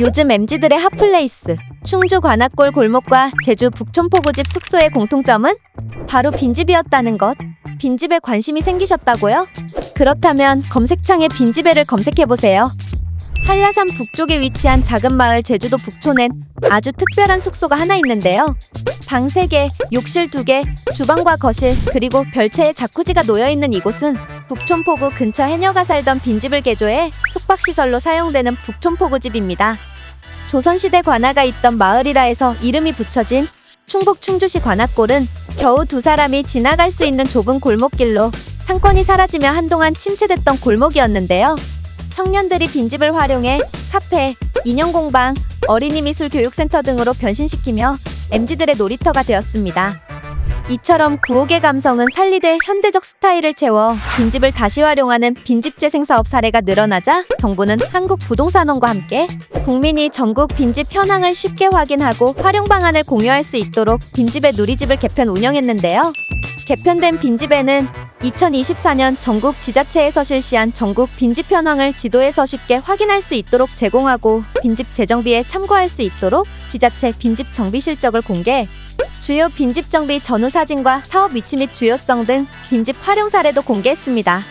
요즘 MZ들의 핫플레이스 충주 관악골 골목과 제주 북촌포구집 숙소의 공통점은 바로 빈집이었다는 것. 빈집에 관심이 생기셨다고요? 그렇다면 검색창에 빈집애를 검색해보세요. 한라산 북쪽에 위치한 작은 마을 제주도 북촌엔 아주 특별한 숙소가 하나 있는데요. 방 3개, 욕실 2개, 주방과 거실, 그리고 별채의 자쿠지가 놓여있는 이곳은 북촌포구 근처 해녀가 살던 빈집을 개조해 숙박시설로 사용되는 북촌포구집입니다. 조선시대 관아가 있던 마을이라 해서 이름이 붙여진 충북 충주시 관악골은 겨우 두 사람이 지나갈 수 있는 좁은 골목길로 상권이 사라지며 한동안 침체됐던 골목이었는데요. 청년들이 빈집을 활용해 카페, 인형 공방, 어린이 미술 교육센터 등으로 변신시키며 MZ들의 놀이터가 되었습니다. 이처럼 구옥의 감성은 살리되 현대적 스타일을 채워 빈집을 다시 활용하는 빈집 재생 사업 사례가 늘어나자 정부는 한국부동산원과 함께 국민이 전국 빈집 현황을 쉽게 확인하고 활용 방안을 공유할 수 있도록 빈집의 누리집을 개편 운영했는데요. 개편된 빈집에는 2024년 전국 지자체에서 실시한 전국 빈집 현황을 지도에서 쉽게 확인할 수 있도록 제공하고 빈집 재정비에 참고할 수 있도록 지자체 빈집 정비 실적을 공개, 주요 빈집 정비 전후 사진과 사업 위치 및 주요성 등 빈집 활용 사례도 공개했습니다.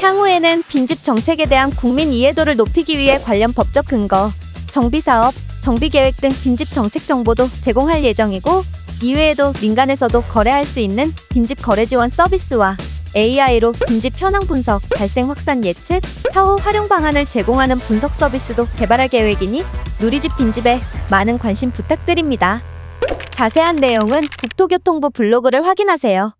향후에는 빈집 정책에 대한 국민 이해도를 높이기 위해 관련 법적 근거, 정비 사업, 정비 계획 등 빈집 정책 정보도 제공할 예정이고 이외에도 민간에서도 거래할 수 있는 빈집 거래 지원 서비스와 AI로 빈집 현황 분석, 발생 확산 예측, 사후 활용 방안을 제공하는 분석 서비스도 개발할 계획이니 누리집 빈집에 많은 관심 부탁드립니다. 자세한 내용은 국토교통부 블로그를 확인하세요.